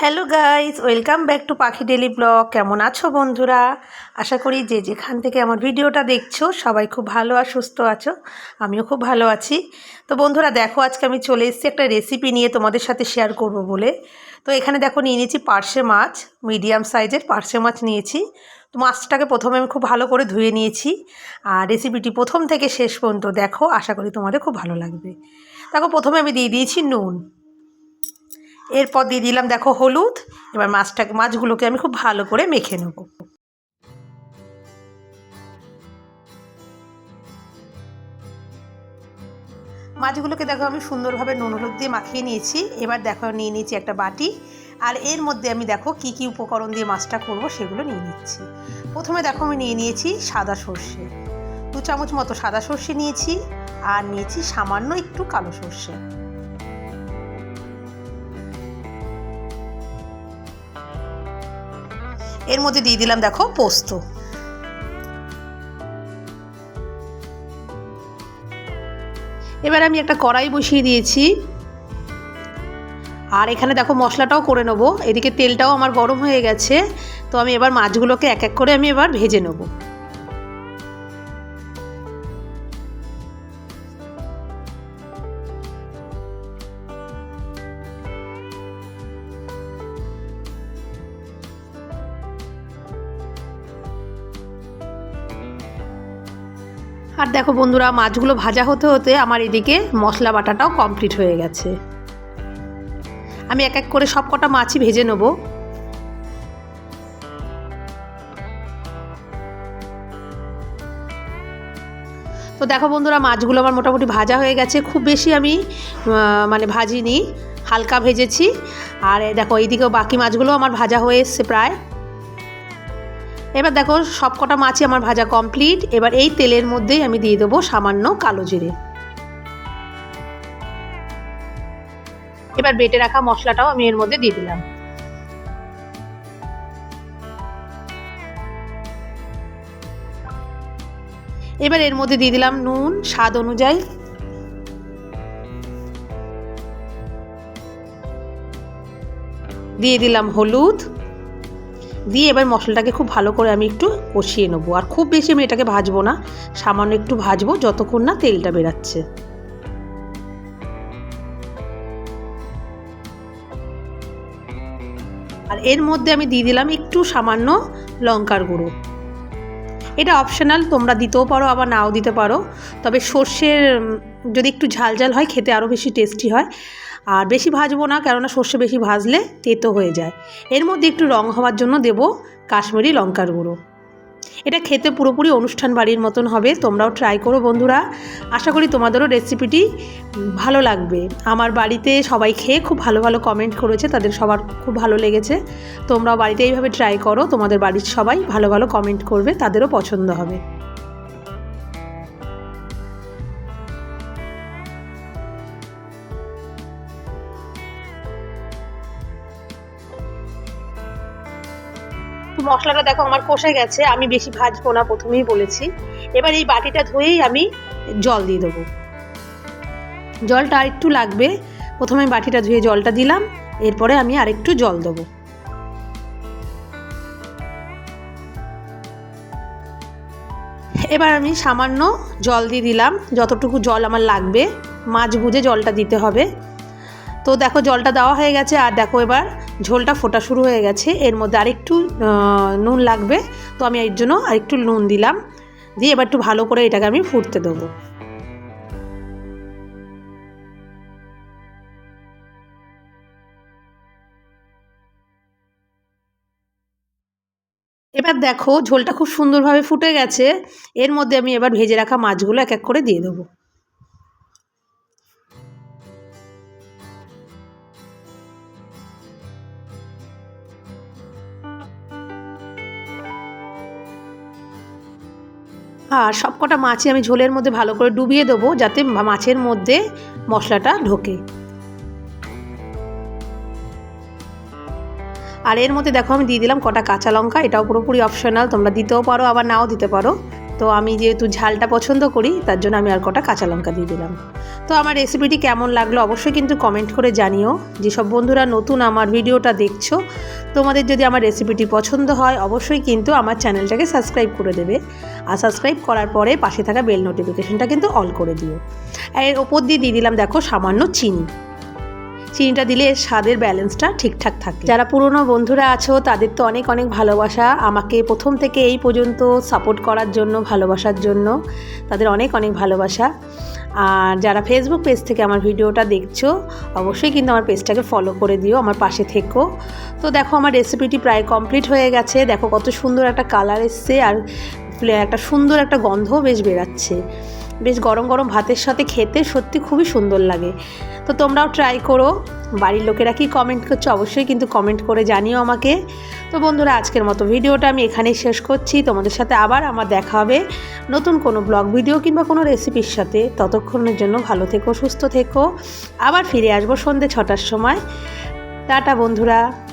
Hello guys welcome back to Pakhi daily blog কেমন আছো বন্ধুরা? আশা করি যে যেখান থেকে আমার ভিডিওটা দেখছ, সবাই খুব ভালো আর সুস্থ আছো। আমিও খুব ভালো আছি। তো বন্ধুরা, দেখো, আজকে আমি চলে এসেছি একটা রেসিপি নিয়ে তোমাদের সাথে শেয়ার করব বলে। তো এখানে দেখো, নিয়ে নিয়েছি পার্শে মাছ মিডিয়াম সাইজের পার্শে মাছ নিয়েছি। তো মাছটাকে প্রথমে আমি খুব ভালো করে ধুয়ে নিয়েছি। আর রেসিপিটি প্রথম থেকে শেষ পর্যন্ত দেখো, আশা করি তোমাদের খুব ভালো লাগবে। দেখো, প্রথমে আমি দিয়ে দিয়েছি নুন। এরপর দিয়ে দিলাম, দেখো হলুদ। এবার মাছটাকে মাছগুলোকে আমি খুব ভালো করে মেখে নেব। মাছগুলোকে দেখো আমি সুন্দরভাবে নুন, হলুদ দিয়ে মাখিয়ে নিয়েছি। এবার দেখো, নিয়ে নিয়েছি একটা বাটি। আর এর মধ্যে আমি দেখো কি কি উপকরণ দিয়ে মাছটা করব সেগুলো নিয়ে নিচ্ছি। প্রথমে দেখো আমি নিয়ে নিয়েছি সাদা সর্ষে। দু চামচ মতো সাদা সর্ষে নিয়েছি। আর নিয়েছি সামান্য একটু কালো সর্ষে। এর মধ্যে দিয়ে দিলাম, দেখো, পোস্ত। এবার আমি একটা কড়াই বসিয়ে দিয়েছি। আর এখানে দেখো, মশলাটাও করে নেব। এদিকে তেলটাও আমার গরম হয়ে গেছে। তো আমি এবার মাছগুলোকে এক এক করে আমি এবার ভেজে নেব। আর দেখো বন্ধুরা, মাছগুলো ভাজা হতে হতে আমার এদিকে মশলা বাটাটাও কমপ্লিট হয়ে গেছে। আমি এক এক করে সব কটা মাছই ভেজে নেব। তো দেখো বন্ধুরা, মাছগুলো আমার মোটামুটি ভাজা হয়ে গেছে। খুব বেশি আমি মানে ভাজিনি, হালকা ভেজেছি। আর দেখো, এইদিকেও বাকি মাছগুলো আমার ভাজা হয়ে এসছে প্রায়। এবার দেখো সব কটা মাছই আমার ভাজা কমপ্লিট এবার এই তেলের মধ্যেই আমি দিয়ে দেবো সামান্য কালো জিরে। এবার বেটে রাখা মশলাটাও আমি এর মধ্যে দিয়ে দিলাম। এবার এর মধ্যে দিয়ে দিলাম নুন স্বাদ অনুযায়ী। দিয়ে দিলাম হলুদ। দিয়ে এবার মশলাটাকে খুব ভালো করে আমি একটু কষিয়ে নেব। আর খুব বেশি আমি এটাকে ভাজবো না, সামান্য একটু ভাজবো যতক্ষণ না তেলটা বেরাচ্ছে। আর এর মধ্যে আমি দিয়ে দিলাম একটু সামান্য লঙ্কার গুঁড়ো। এটা অপশনাল তোমরা দিতেও পারো, আবার নাও দিতে পারো। তবে সর্ষের যদি একটু ঝাল ঝাল হয়, খেতে আরও বেশি টেস্টি হয়। আর বেশি ভাজবো না, কেননা সর্ষে বেশি ভাজলে তেতো হয়ে যায়। এর মধ্যে একটু রং হওয়ার জন্য দেব কাশ্মীরি লঙ্কার গুঁড়ো। এটা খেতে পুরোপুরি অনুষ্ঠান বাড়ির মতন হবে, তোমরাও ট্রাই করো বন্ধুরা। আশা করি তোমাদেরও রেসিপিটি ভালো লাগবে। আমার বাড়িতে সবাই খেয়ে খুব ভালো ভালো কমেন্ট করেছে, তাদের সবার খুব ভালো লেগেছে। তোমরাও বাড়িতে এইভাবে ট্রাই করো, তোমাদের বাড়ির সবাই ভালো ভালো কমেন্ট করবে, তাদেরও পছন্দ হবে। মশলাটা দেখো, আমার কষে গেছে। আমি বেশি ভাজবো না, প্রথমেই বলেছি। এবার এই বাটিটা ধুয়েই আমি জল দিয়ে দেবো। জলটা আরেকটু লাগবে। প্রথমে বাটিটা ধুয়ে জলটা দিলাম। এরপরে আমি আরেকটু জল দেবো। এবার আমি সামান্য জল দিয়ে দিলাম। যতটুকু জল আমার লাগবে মাছ বুঝে জলটা দিতে হবে। তো দেখো, জলটা দেওয়া হয়ে গেছে। আর দেখো এবার ঝোলটা ফোটা শুরু হয়ে গেছে। এর মধ্যে আরেকটু নুন লাগবে। তো আমি এর জন্য আরেকটু নুন দিলাম। দিয়ে এবার একটু ভালো করে এটাকে আমি ফুটতে দেবো। এবার দেখো, ঝোলটা খুব সুন্দরভাবে ফুটে গেছে। এর মধ্যে আমি এবার ভেজে রাখা মাছগুলো এক এক করে দিয়ে দেবো। আর সব কটা মাছই আমি ঝোলের মধ্যে ভালো করে ডুবিয়ে দেবো যাতে মাছের মধ্যে মশলাটা ঢোকে। আর এর মধ্যে দেখো আমি দিয়ে দিলাম কটা কাঁচা লঙ্কা, এটাও পুরোপুরি অপশনাল তোমরা দিতেও পারো, আবার নাও দিতে পারো। তো আমি যেহেতু ঝালটা পছন্দ করি, তার জন্য আমি আর কটা কাঁচা লঙ্কা দিয়ে দিলাম। তো আমার রেসিপিটি কেমন লাগল অবশ্যই কিন্তু কমেন্ট করে জানিও। যেসব বন্ধুরা নতুন আমার ভিডিওটা দেখছ, তোমাদের যদি আমার রেসিপিটি পছন্দ হয়, অবশ্যই কিন্তু আমার চ্যানেলটাকে সাবস্ক্রাইব করে দেবে। আর সাবস্ক্রাইব করার পরে পাশে থাকা বেল নোটিফিকেশনটা কিন্তু অল করে দিও। এর ওপর দিয়ে দিয়ে দিলাম, দেখো, সামান্য চিনি। চিনিটা দিলে স্বাদের ব্যালেন্সটা ঠিকঠাক থাকে। যারা পুরনো বন্ধুরা আছো, তাদের তো অনেক অনেক ভালোবাসা। আমাকে প্রথম থেকে এই পর্যন্ত সাপোর্ট করার জন্য, ভালোবাসার জন্য তাদের অনেক অনেক ভালোবাসা। আর যারা ফেসবুক পেজ থেকে আমার ভিডিওটা দেখছ, অবশ্যই কিন্তু আমার পেজটাকে ফলো করে দিও, আমার পাশে থেকো। তো দেখো, আমার রেসিপিটি প্রায় কমপ্লিট হয়ে গেছে। দেখো, কত সুন্দর একটা কালার এসছে আর একটা সুন্দর একটা গন্ধও বেশ বেরাচ্ছে বেশ গরম গরম ভাতের সাথে খেতে সত্যি খুবই সুন্দর লাগে। তো তোমরাও ট্রাই করো। বাড়ির লোকেরা কি কমেন্ট করছ অবশ্যই কিন্তু কমেন্ট করে জানিও আমাকে। তো বন্ধুরা, আজকের মতো ভিডিওটা আমি এখানেই শেষ করছি। তোমাদের সাথে আবার আমার দেখা হবে নতুন কোনো ব্লগ ভিডিও কিংবা কোনো রেসিপির সাথে। ততক্ষণের জন্য ভালো থেকো, সুস্থ থেকো। আবার ফিরে আসব সন্ধে ছটার সময়। টাটা বন্ধুরা।